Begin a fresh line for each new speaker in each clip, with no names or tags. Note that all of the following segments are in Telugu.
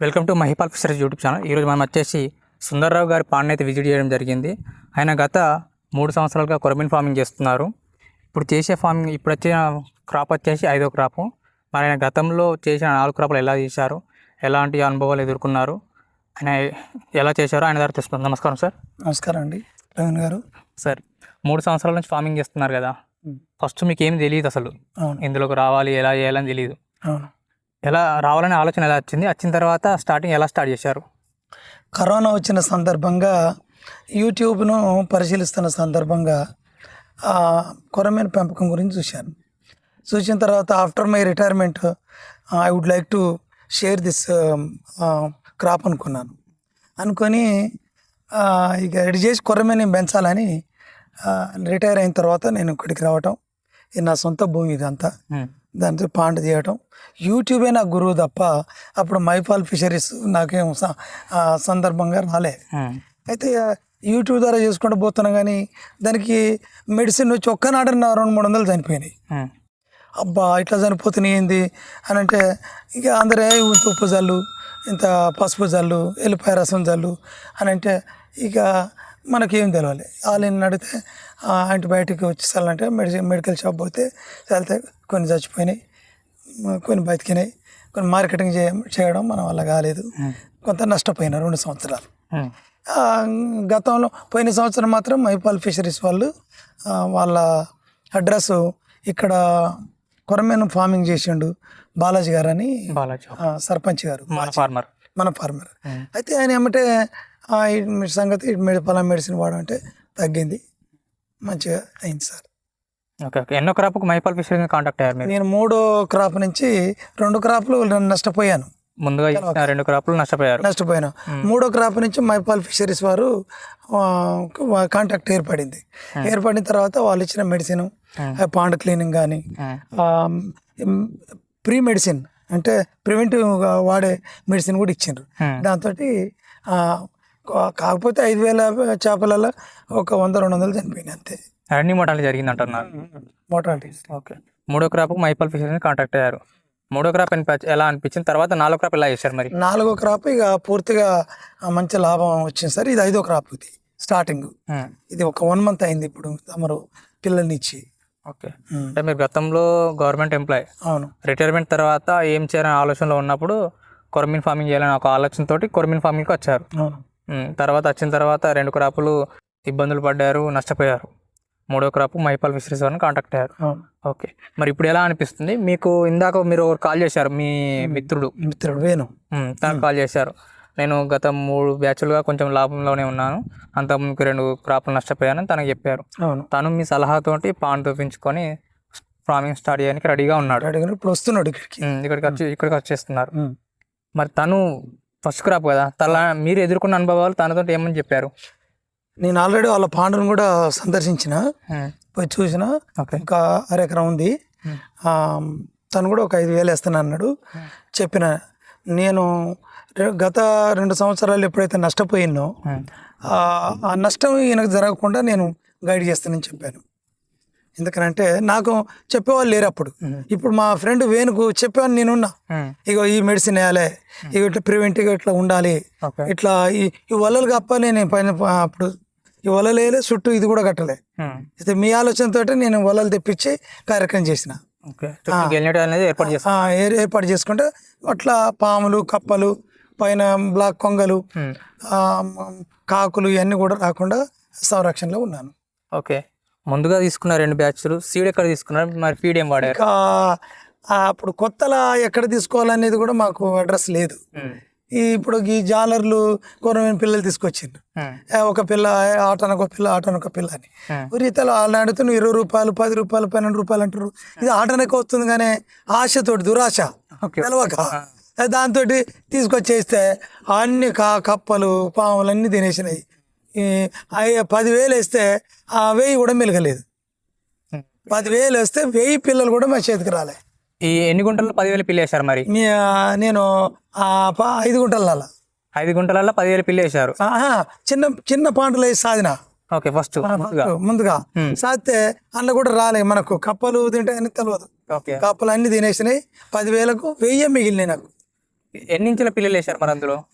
Welcome to Mahipal fisheries YouTube channel. ఈరోజు మనం వచ్చేసి సుందర్రావు గారి పాండ్ని అయితే విజిట్ చేయడం జరిగింది. ఆయన గత మూడు సంవత్సరాలుగా కొరమిన్ ఫార్మింగ్ చేస్తున్నారు. ఇప్పుడు చేసే ఫార్మింగ్ ఇప్పుడు వచ్చే క్రాప్ వచ్చేసి ఐదో క్రాపు. మరి ఆయన గతంలో చేసిన నాలుగు క్రాపులు ఎలా చేశారు? ఎలాంటి అనుభవాలు ఎదుర్కొన్నారు? ఆయన ఎలా చేశారో ఆయన దగ్గర తెలుసుకుందాం. నమస్కారం సార్.
నమస్కారం అండి. ప్రవీణ్ గారు.
సార్ మూడు సంవత్సరాల నుంచి ఫార్మింగ్ చేస్తున్నారు కదా. ఫస్ట్ మీకు ఏం తెలియదు అసలు. ఇందులోకి రావాలి ఎలా చేయాలని తెలియదు
అవును.
ఎలా రావాలనే ఆలోచన ఎలా వచ్చింది? వచ్చిన తర్వాత స్టార్టింగ్ ఎలా స్టార్ట్ చేశారు?
కరోనా వచ్చిన సందర్భంగా యూట్యూబ్ను పరిశీలిస్తున్న సందర్భంగా కొరమేను పెంపకం గురించి చూశాను. చూసిన తర్వాత after my retirement I would like to share this crop అనుకున్నాను. అనుకొని ఇక ఎడి చేసి కొరమేని పెంచాలని రిటైర్ అయిన తర్వాత నేను ఇక్కడికి రావటం ఇది నా సొంత భూమి ఇదంతా. దాంతో పాండ్ చేయటం యూట్యూబే నాకు గురువు తప్ప అప్పుడు మైఫాల్ ఫిషరీస్ నాకేం సందర్భంగా రాలే. అయితే యూట్యూబ్ ద్వారా చేసుకుంటూ పోతున్నా కానీ దానికి మెడిసిన్ వచ్చి ఒక్కనాడు నా రెండు మూడు వందలు చనిపోయినాయి. అబ్బా ఇట్లా చనిపోతున్నాయి ఏంది అని అంటే ఇక అందరే ఇంత ఉప్పు జల్లు ఇంత పసుపు జల్లు ఎల్లిపాయ రసం జల్లు అని అంటే ఇక మనకేం తెలవాలి. వాళ్ళని అడిగితే యాంటీబయాటిక్ వచ్చి చల్లంటే మెడిసిన్ మెడికల్ షాప్ పోతే వెళ్తే కొన్ని చచ్చిపోయినాయి కొన్ని బతికినాయి కొన్ని మార్కెటింగ్ చేయ చేయడం మన వల్ల కాలేదు. కొంత నష్టపోయినా రెండు సంవత్సరాలు. గతంలో పోయిన సంవత్సరం మాత్రం మైపాల్ ఫిషరీస్ వాళ్ళు వాళ్ళ అడ్రస్ ఇక్కడ కొరమేను ఫార్మింగ్ చేసిండు బాలాజీ గారు అని సర్పంచ్ గారు.
మన ఫార్మర్.
మన ఫార్మర్. అయితే ఆయన ఏమంటే సంగతి మెడి పలానా మెడిసిన్ వాడమంటే తగ్గింది. మంచిగా అయింది సార్.
Okay okay. ఎన్నో క్రాప్కు మైపాల్ ఫిషరీస్ కాంటాక్ట్ అయ్యారు మీరు?
నేను మూడో క్రాప్ నుంచి రెండు క్రాప్లు నేను నష్టపోయాను.
ముందుగా ఇచ్చిన రెండు క్రాప్లు నష్టపోయారు.
నష్టపోయాను. మూడో క్రాప్ నుంచి మైపాల్ ఫిషరీస్ వారు కాంటాక్ట్ ఏర్పడింది. ఏర్పడిన తర్వాత వాళ్ళు ఇచ్చిన మెడిసిన్ పాండ్ క్లీనింగ్ కానీ. ప్రీ మెడిసిన్ అంటే ప్రివెంటివ్గా వాడే మెడిసిన్ కూడా ఇచ్చిండ్రు. దాంతో కాకపోతే ఐదు వేల చేపలలో ఒక వంద రెండు వందలు చనిపోయినాయి అంతే.
అన్ని మోటార్లు జరిగింది అంటున్నారు
మోటాలిటీ
ఓకే. మూడో క్రాప్కు మైపాల్ ఫిషరీస్ కాంటాక్ట్ అయ్యారు. మూడో క్రాప్ ఎలా అనిపించింది? తర్వాత నాలుగో క్రాప్ ఎలా చేశారు మరి?
నాలుగో క్రాప్ ఇక పూర్తిగా మంచి లాభం వచ్చింది సార్. ఇది ఐదో క్రాప్ ఇది స్టార్టింగ్. ఇది ఒక వన్ మంత్ అయింది ఇప్పుడు తమరు పిల్లల్ని ఇచ్చి
ఓకే. అంటే మీరు గతంలో గవర్నమెంట్ ఎంప్లాయ్.
అవును.
రిటైర్మెంట్ తర్వాత ఏం చేయాలనే ఆలోచనలో ఉన్నప్పుడు కొరమిన్ ఫార్మింగ్ చేయాలని ఒక ఆలోచనతోటి కొరమిన్ ఫార్మింగ్కి వచ్చారు.
అవును.
తర్వాత వచ్చిన తర్వాత రెండు క్రాపులు ఇబ్బందులు పడ్డారు నష్టపోయారు. మూడో క్రాప్ మైపాల్ ఫిషరీస్ వారిని కాంటాక్ట్ అయ్యారు. ఓకే. మరి ఇప్పుడు ఎలా అనిపిస్తుంది? మీకు ఇందాక మీరు కాల్ చేశారు మీ మిత్రుడు.
మిత్రుడు వేణు.
మ్, తనకు కాల్ చేశారు. నేను గత మూడు బ్యాచ్లుగా కొంచెం లాభంలోనే ఉన్నాను. అంత మీకు రెండు క్రాపులు నష్టపోయానని తనకు చెప్పారు.
అవును.
తను మీ సలహాతోటి పాన్ చూపించుకొని ఫార్మింగ్ స్టార్ట్ చేయడానికి రెడీగా ఉన్నాడు.
ఇప్పుడు వస్తున్నాడు ఇక్కడికి.
ఇక్కడికి వచ్చి ఇక్కడికి వచ్చేస్తున్నారు. మరి తను ఫస్ట్ క్రాప్ కదా. తల మీరు ఎదుర్కొన్న అనుభవాలు తనతో ఏమని చెప్పారు?
నేను ఆల్రెడీ వాళ్ళ పాండును కూడా సందర్శించిన పోయి చూసిన. ఒక అరెకరం ఉంది. తను కూడా ఒక ఐదు వేలు వేస్తాను అన్నాడు. చెప్పిన నేను గత రెండు సంవత్సరాలు ఎప్పుడైతే నష్టపోయినో ఆ నష్టం ఈయనకు జరగకుండా నేను గైడ్ చేస్తానని చెప్పాను. ఎందుకనంటే నాకు చెప్పేవాళ్ళు లేరు అప్పుడు. ఇప్పుడు మా ఫ్రెండ్ వేణుకు చెప్పాను నేనున్నా.
మ్,
ఇగో ఈ మెడిసిన్ వేయాలి ఇక ఇట్లా ప్రివెంటివ్గా ఇట్లా ఉండాలి. ఇట్లా ఈ ఈ వలలు కప్పాలి నేను పైన అప్పుడు. ఈ వలలు వేయలే చుట్టూ ఇది కూడా కట్టలే.
మ్,
అయితే మీ ఆలోచనతో నేను వలలు తెప్పించి కార్యక్రమం చేసిన.
ఏర్పాటు
చేసుకుంటే అట్లా పాములు కప్పలు పైన బ్లాక్ కొంగలు కాకులు ఇవన్నీ కూడా రాకుండా సంరక్షణలో ఉన్నాను.
ఓకే. ముందుగా తీసుకున్న రెండు బ్యాచ్లు సీడ్ ఎక్కడ తీసుకున్నారు? మరి ఫీడ్ ఏం వాడారు?
ఇంకా అప్పుడు కొత్తలా ఎక్కడ తీసుకోవాలనేది కూడా మాకు అడ్రస్ లేదు. ఈ ఇప్పుడు ఈ జాలర్లు కొరమైన పిల్లలు తీసుకొచ్చిండ్రు. ఒక పిల్ల ఆటనొక పిల్ల ఆటనొక పిల్ల అని. రీతలో వాళ్ళని అడిగితే నువ్వు ఇరవై రూపాయలు పది రూపాయలు పన్నెండు రూపాయలు అంటారు. ఇది ఆటనకు వస్తుంది కానీ ఆశతోటి దురాశ. తెలవక. దాంతో తీసుకొచ్చేస్తే అన్ని కా కప్పలు పాములు అన్నీ తినేసినాయి. పదివేలు వేస్తే ఆ వెయ్యి కూడా మెలగలేదు.
మ్.
పదివేలు వేస్తే వెయ్యి పిల్లలు కూడా మా చేతికి రాలే.
ఈ ఎన్ని గుంటల్లో పదివేలు పిల్లి వేశారు మరి?
నేను ఐదు గుంటల
ఐదు గుంటలలో పదివేలు పిల్లి వేశారు.
చిన్న చిన్న పాంటలు వేసి సాధిన?
ఓకే ఫస్ట్ ముందుగా.
సాధితే అందులో కూడా రాలే మనకు. కప్పలు తింటాయని తెలియదు. కప్పలు అన్ని తినేసినాయి. పదివేలకు వెయ్యి మిగిలినాయి నాకు.
ఎన్ని ఇంచుల పిల్లలు వేశారు మరి అందులో?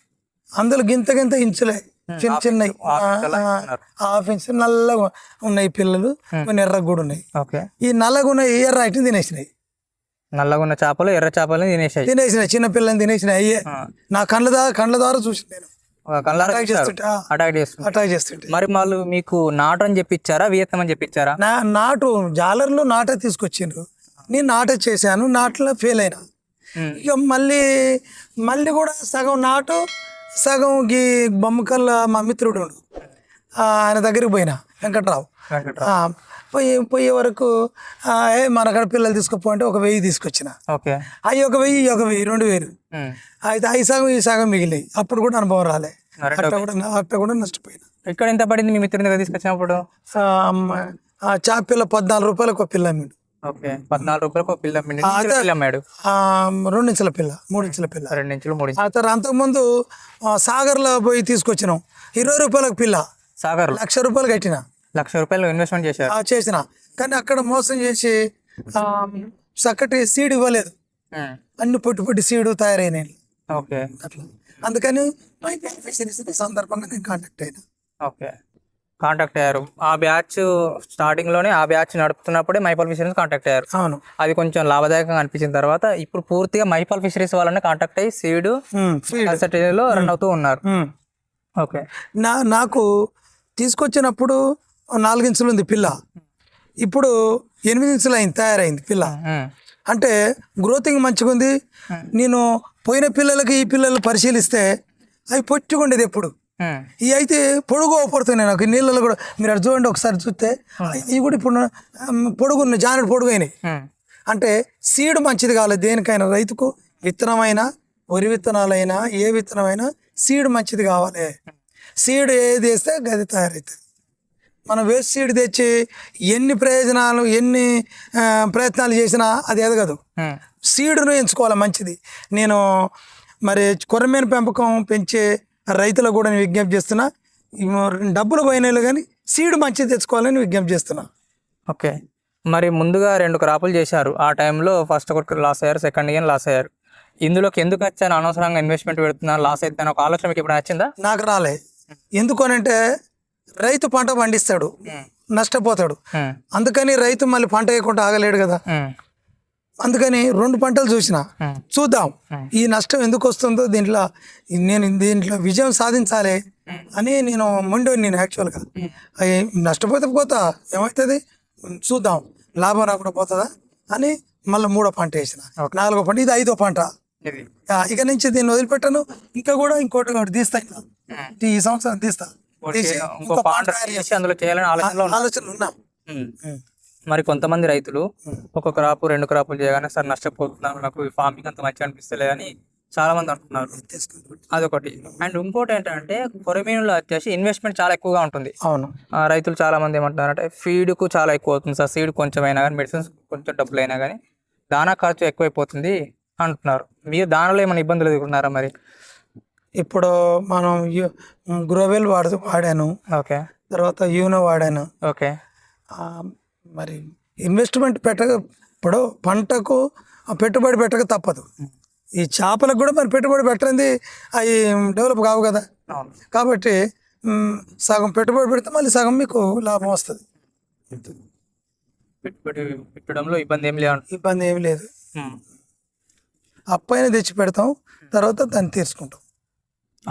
అందులో గింత గింత ఇంచులే. చిన్న చిన్నవి
హాఫ్ ఇంచ్
నల్లగా ఉన్నాయి పిల్లలు కొన్ని ఎర్రగా కూడా ఉన్నాయి
ఓకే.
ఈ నల్లగా ఉన్నాయి ఎర్ర ఐటమ్ తినేసినాయి.
నల్లగా ఉన్న చేపలు ఎర్ర చేపలు తినేసాయి
తినేసినాయి చిన్న పిల్లల్ని తినేసినాయి. అయ్యే. నా కళ్ళ ద్వారా కళ్ళ ద్వారా చూసి నేను. అటాక్ చేస్తుంటే
అటాక్ మరి వాళ్ళు మీకు నాటు అని చెప్పించారా వియత్నం అని చెప్పించారా
నా నాటు జాలర్లో నాటే తీసుకొచ్చిండ్రు. నేను నాటే చేశాను నాటులో ఫెయిల్ అయినా. ఇక మళ్ళీ మళ్ళీ కూడా సగం నాటు సగం గీ బొమ్మకల్ల మా మిత్రుడు ఆయన దగ్గరికి పోయినా వెంకట్రావు. పోయి పోయే వరకు ఏ మనకాడ పిల్లలు తీసుకుపో అంటే ఒక వెయ్యి తీసుకొచ్చిన. అవి ఒక వెయ్యి ఒక వెయ్యి రెండు వేలు. అయితే అవి సగం ఈ సగం మిగిలినాయి. అప్పుడు కూడా అనుభవం రాలే. అట్ట కూడా అట్ట కూడా నష్టపోయినా.
ఇక్కడ ఎంత పడింది మీ మిత్రుని దగ్గర తీసుకొచ్చినప్పుడు?
ఆ, మ- ఆ చాప పిల్ల పద్నాలుగు రూపాయలకు ఒక పిల్ల
ఓకే పద్నాలుగు రూపాయలకు ఒక పిల్ల. పిల్ల అమ్మాడు.
ఆ, రెండు ఇంచుల పిల్ల మూడు ఇంచుల పిల్ల.
రెండు ఇంచులు మూడు
ఆ తర్వాత అంతకుముందు సాగర్లో పోయి తీసుకొచ్చినాం. ఇరవై రూపాయలకు పిల్ల.
సాగర్
లక్ష రూపాయలు కట్టిన.
లక్ష రూపాయలు ఇన్వెస్ట్మెంట్ చేశారు.
చేసిన. కానీ అక్కడ మోసం చేసి ఆ, చక్కటి సీడ్ ఇవ్వలేదు. అన్ని పొట్టి పొట్టి సీడు తయారైనాయి.
ఓకే.
అట్లా. అందుకని మై సందర్భంగా నేను కాంటాక్ట్ అయినా.
ఓకే. కాంటాక్ట్ అయ్యారు. ఆ బ్యాచ్ స్టార్టింగ్లోనే ఆ బ్యాచ్ నడుపుతున్నప్పుడే మైపాల్ ఫిషరీస్ కాంటాక్ట్ అయ్యారు.
అవును.
అది కొంచెం లాభదాయకంగా అనిపించిన తర్వాత ఇప్పుడు పూర్తిగా మైపాల్ ఫిషరీస్ వాళ్ళని కాంటాక్ట్ అయ్యి సీడ్. కన్సల్టేలో రన్ అవుతూ ఉన్నారు. ఓకే.
నా నాకు తీసుకొచ్చినప్పుడు నాలుగు ఇంచులు ఉంది పిల్ల. ఇప్పుడు ఎనిమిది ఇంచులు అయింది తయారైంది పిల్ల. అంటే గ్రోతింగ్ మంచిగా ఉంది. నేను పోయిన పిల్లలకి ఈ పిల్లలు పరిశీలిస్తే అవి పొట్టుకుండేది ఎప్పుడు. ఇవి అయితే పొడుగు పడుతున్నాయి నాకు. నీళ్ళలో కూడా మీరు అటు చూడండి ఒకసారి చూస్తే. ఇవి కూడా ఇప్పుడు ఉమ్, పొడుగు ఉన్నాయి జానెడు పొడుగు అయినాయి
ఉమ్.
అంటే సీడ్ మంచిది కావాలి దేనికైనా. రైతుకు విత్తనమైనా వరి విత్తనాలైనా ఏ విత్తనమైనా సీడ్ మంచిది కావాలి. సీడ్ ఏది వేస్తే గది తయారవుతుంది. మనం వేస్ట్ సీడ్ తెచ్చి ఎన్ని ప్రయోజనాలు ఎన్ని ప్రయత్నాలు చేసినా అది ఎదగదు. సీడును ఎంచుకోవాలి మంచిది. నేను మరి కొరమేను పెంపకం పెంచే రైతులకు కూడా నేను విజ్ఞప్తి చేస్తున్నా. డబ్బులు పోయినాయి కానీ సీడ్ మంచిది తెచ్చుకోవాలని విజ్ఞప్తి చేస్తున్నా.
ఓకే. మరి ముందుగా రెండు క్రాపులు చేశారు. ఆ టైంలో ఫస్ట్ ఒకటి లాస్ అయ్యారు సెకండ్ ఇయర్ లాస్ అయ్యారు. ఇందులోకి ఎందుకు వచ్చాను అనవసరంగా ఇన్వెస్ట్మెంట్ పెడుతున్నాను లాస్ అవుతాను ఒక ఆలోచన మీకు ఇప్పుడు నచ్చిందా
నాకు రాలే. ఎందుకనంటే రైతు పంట పండిస్తాడు. నష్టపోతాడు. అందుకని రైతు మళ్ళీ పంట వేయకుండా ఆగలేడు కదా. అందుకని రెండు పంటలు చూసిన. చూద్దాం. ఈ నష్టం ఎందుకు వస్తుందో దీంట్లో నేను దీంట్లో విజయం సాధించాలి అని నేను మొండి నేను యాక్చువల్గా నష్టపోతే పోతా. ఏమవుతుంది? చూద్దాం. లాభం రాకుండా పోతుందా? అని మళ్ళీ మూడో పంట వేసిన. నాలుగో పంట ఇది ఐదో పంట. ఇక నుంచి దీన్ని వదిలిపెట్టాను. ఇంకా కూడా ఇంకోటి ఒకటి తీస్తా ఈ సంవత్సరం తీస్తా.
ఆలోచనలో ఉన్నా. మరి కొంతమంది రైతులు ఒక క్రాప్ రెండు క్రాపులు చేయగానే సార్ నష్టపోతున్నాను నాకు ఈ ఫార్మింగ్ అంత మంచిగా అనిపిస్తలేదని చాలా మంది అంటున్నారు. అదొకటి. అండ్ ఇంకోటి ఏంటంటే కొరమీనులో వచ్చేసి ఇన్వెస్ట్మెంట్ చాలా ఎక్కువగా ఉంటుంది.
అవును.
రైతులు చాలా మంది ఏమంటున్నారంటే ఫీడ్కు చాలా ఎక్కువ అవుతుంది సార్. సీడ్ కొంచెం అయినా కానీ మెడిసిన్స్ కొంచెం డబ్బులు అయినా కానీ దానా ఖర్చు ఎక్కువైపోతుంది అంటున్నారు. మీరు దానిలో ఏమైనా ఇబ్బందులు ఎదుర్కొన్నారా మరి?
ఇప్పుడు మనం గ్రోవెల్ వాడు వాడాను.
ఓకే.
తర్వాత యూనో వాడాను.
ఓకే.
మరి ఇన్వెస్ట్మెంట్ పెట్టక ఇప్పుడు పంటకు పెట్టుబడి పెట్టక తప్పదు. ఈ చేపలకు కూడా మరి పెట్టుబడి పెట్టండి అవి డెవలప్ కావు కదా. కాబట్టి సగం పెట్టుబడి పెడితే మళ్ళీ సగం మీకు లాభం వస్తుంది.
పెట్టుబడి పెట్టడంలో ఇబ్బంది ఏం లేదు
ఇబ్బంది ఏమి లేదు. అప్పైన తెచ్చి పెడతాం తర్వాత దాన్ని తీర్చుకుంటాం.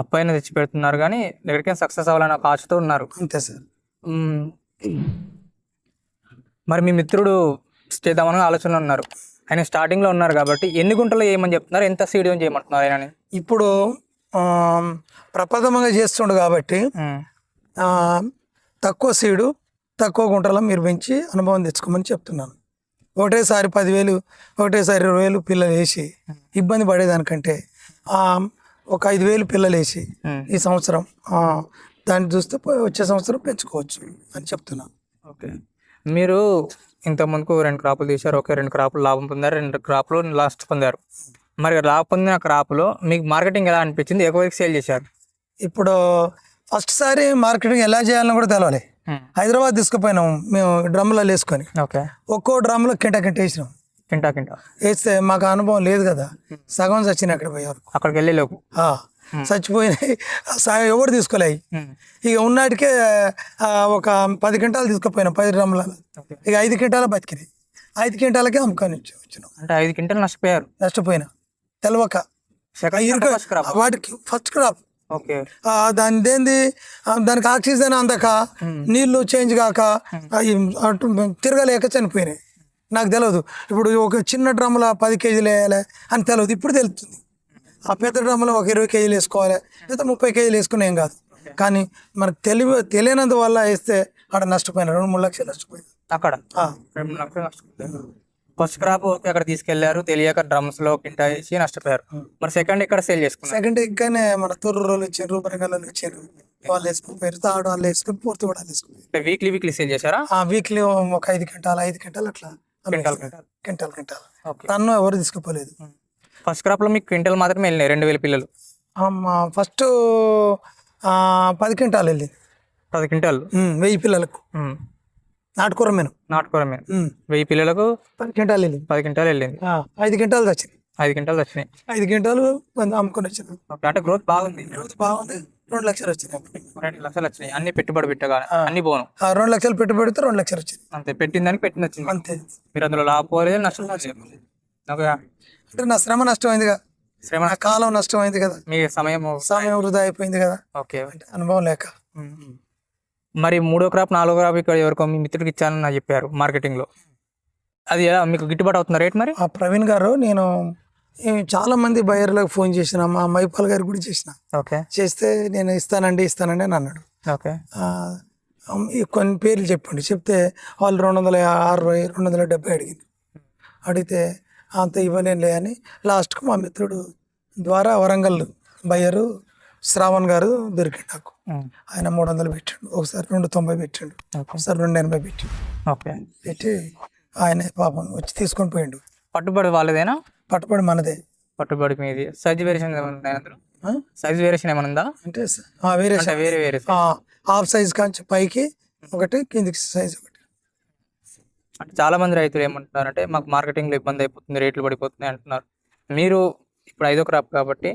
అప్పైన తెచ్చి పెడుతున్నారు కానీ ఎక్కడికైనా సక్సెస్ అవ్వాలని ఒక ఆశతో ఉన్నారు.
అంతే సార్.
మరి మీ మిత్రుడు చేద్దామని ఆలోచనలో ఉన్నారు. ఆయన స్టార్టింగ్లో ఉన్నారు కాబట్టి ఎన్ని గుంటలు చేయమని చెప్తున్నారు? ఎంత సీడ్ చేయమంటున్నారు ఆయన
ఇప్పుడు ప్రప్రథమంగా చేస్తుండు కాబట్టి తక్కువ సీడు తక్కువ గుంటలో మీరు పెంచి అనుభవం తెచ్చుకోమని చెప్తున్నాను. ఒకటేసారి పదివేలు ఒకటేసారి ఇరవై వేలు పిల్లలు వేసి ఇబ్బంది పడేదానికంటే ఒక ఐదు వేలు పిల్లలు వేసి ఈ సంవత్సరం దాన్ని చూస్తే వచ్చే సంవత్సరం పెంచుకోవచ్చు అని చెప్తున్నాను.
ఓకే. మీరు ఇంత ముందుకు రెండు క్రాపులు తీశారు ఓకే రెండు క్రాపులు లాభం పొందారు రెండు క్రాపులు లాస్ట్ పొందారు. మరి లాభం పొందిన క్రాప్లో మీకు మార్కెటింగ్ ఎలా అనిపించింది? ఎక్కువ సేల్ చేశారు.
ఇప్పుడు ఫస్ట్ సారి మార్కెటింగ్ ఎలా చేయాలని కూడా తెలవాలి. హైదరాబాద్ తీసుకుపోయినాం మేము డ్రమ్లలో వేసుకొని.
ఓకే.
ఒక్కో డ్రమ్లో కింట కింట వేసినాం.
కింటా కింటా.
వేస్తే మాకు అనుభవం లేదు కదా. సగం చచ్చినాయి అక్కడ పోయే వరకు
అక్కడికి వెళ్ళే లోపు
చచ్చిపోయినాయి సగం ఎవరు తీసుకోలేయి ఇక ఉన్నాటికే ఒక పది క్వింటాలు తీసుకుపోయినా పది డ్రమ్ల
ఓకే
ఇక ఐదు క్వింటాల బతికినాయి ఐదు క్వింటాలకే అమ్ముకొని వచ్చి- వచ్చినాం.
అంటే ఐదు క్వింటల్ నష్టపోయారు.
నష్టపోయినా. తెలవక. వాటికి ఫస్ట్ క్రాప్. దాని ఆ, దానికి ఆక్సిజన్ అందక నీళ్ళు చేంజ్ కాక తిరగలేక చనిపోయినాయి. నాకు తెలియదు ఇప్పుడు ఒక చిన్న డ్రమ్లో పది కేజీలు వేయాలి అని తెలియదు ఇప్పుడు తెలుస్తుంది. ఆ పెద్ద డ్రమ్లో ఒక ఇరవై కేజీలు వేసుకోవాలి. లేదా ముప్పై కేజీలు వేసుకుని ఏం కాదు. కానీ మనకు తెలివి తెలియనందు వల్ల వేస్తే అక్కడ నష్టపోయినా రెండు మూడు లక్షలు నష్టపోయినా
అక్కడ? రెండు లక్షలు ఫస్ట్ క్రాప్ ఓకే అక్కడ తీసుకెళ్ళారు? తెలియక డ్రమ్స్లో కింటా వేసి నష్టపోయారు మరి సెకండ్ ఇక్కడ సేల్ చేసుకున్నారు?
సెకండ్ ఇంకానే మన తొర్రు రోజులు వచ్చారు బరంగల్ వచ్చారు వాళ్ళు వేసుకుని పోయారు. తాడు వాళ్ళు వేసుకుని పూర్తి కూడా వేసుకుని
వీక్లీ వీక్లీ సేల్ చేశారా?
ఆ వీక్లీ ఒక ఐదు గంటలు ఐదు గంటలు అట్లా.
Quintal quintal.
గంటలు గంటలు
ఓకే.
తన్ను ఎవరు తీసుకుపోలేదు.
ఫస్ట్ క్రాప్లో మీకు క్వింటల్ మాత్రమే వెళ్ళినాయి రెండు వేల పిల్లలు.
ఫస్ట్ పది క్వింటాలు వెళ్ళింది.
పది క్వింటాల్?
వెయ్యి పిల్లలకు. నాటుకూర మెను
నాటుకోర
ఉమ్,
వెయ్యి పిల్లలకు
పది క్వింటాలు వెళ్ళింది.
పది క్వింటాల్ వెళ్ళింది.
ఐదు క్వింటాలు వచ్చింది.
ఐదు క్వింటాల్ వచ్చినాయి.
ఐదు క్వింటాలు అమ్ముకొని వచ్చింది.
అంటే గ్రోత్ బాగుంది.
రోజు బాగుంది. రెండు లక్షలు వచ్చినాయి.
రెండు లక్షలు వచ్చినాయి. అన్ని పెట్టుబడి పెట్టగా అన్ని పోను.
రెండు లక్షలు పెట్టుబడితే రెండు లక్షలు వచ్చింది.
అంతే పెట్టిన దానికి పెట్టింది వచ్చింది.
అంతే.
మీరు అందులో లాభపోలేదు నష్టం
అంటే నా శ్రమ నష్టమైందిగా
శ్రమ
నా కాలం నష్టమైంది కదా.
మీ సమయం
సమయం వృధా అయిపోయింది కదా.
ఓకే.
అంటే అనుభవం లేక.
మరి మూడో క్రాప్ నాలుగో క్రాప్ ఇక్కడ ఎవరికో మీ మిత్రుడికి ఇచ్చానని నాకు చెప్పారు మార్కెటింగ్లో అది ఎలా మీకు గిట్టుబాటు అవుతుంది రేట్ మరి?
ఆ ప్రవీణ్ గారు నేను చాలా మంది బయర్లకు ఫోన్ చేసిన మా మైపాల్ గారికి కూడా చేసిన.
ఓకే.
చేస్తే నేను ఇస్తానండి ఇస్తానండి అని అన్నాడు.
ఓకే.
కొన్ని పేర్లు చెప్పండి. చెప్తే వాళ్ళు రెండు వందల అరవై రెండు వందల డెబ్బై అడిగింది. అడిగితే అంత ఇవ్వలేనులే అని లాస్ట్కు మా మిత్రుడు ద్వారా వరంగల్ బయ్యరు శ్రావణ్ గారు దొరికిండు నాకు. ఆయన మూడు వందలు పెట్టిండు. ఒకసారి రెండు తొంభై పెట్టిండు. ఒకసారి రెండు ఎనభై పెట్టిండు. పెట్టి ఆయన పాపం వచ్చి తీసుకొని పోయిండు.
పట్టుబడి వాళ్ళదేనా?
పట్టుబడి మనదే.
పట్టుబడి మీది. Size variation? సైజ్ వేరియేషన్ ఏమైనా ఉందా?
అంటే వేరే
వేరే వేరే
హాఫ్ సైజ్ కాంచి పైకి ఒకటి కిందికి సైజ్ ఒకటి.
అంటే చాలా మంది రైతులు ఏమంటున్నారంటే మాకు మార్కెటింగ్లో ఇబ్బంది అయిపోతుంది రేట్లు పడిపోతున్నాయి అంటున్నారు. మీరు ఇప్పుడు ఐదో క్రాప్ కాబట్టి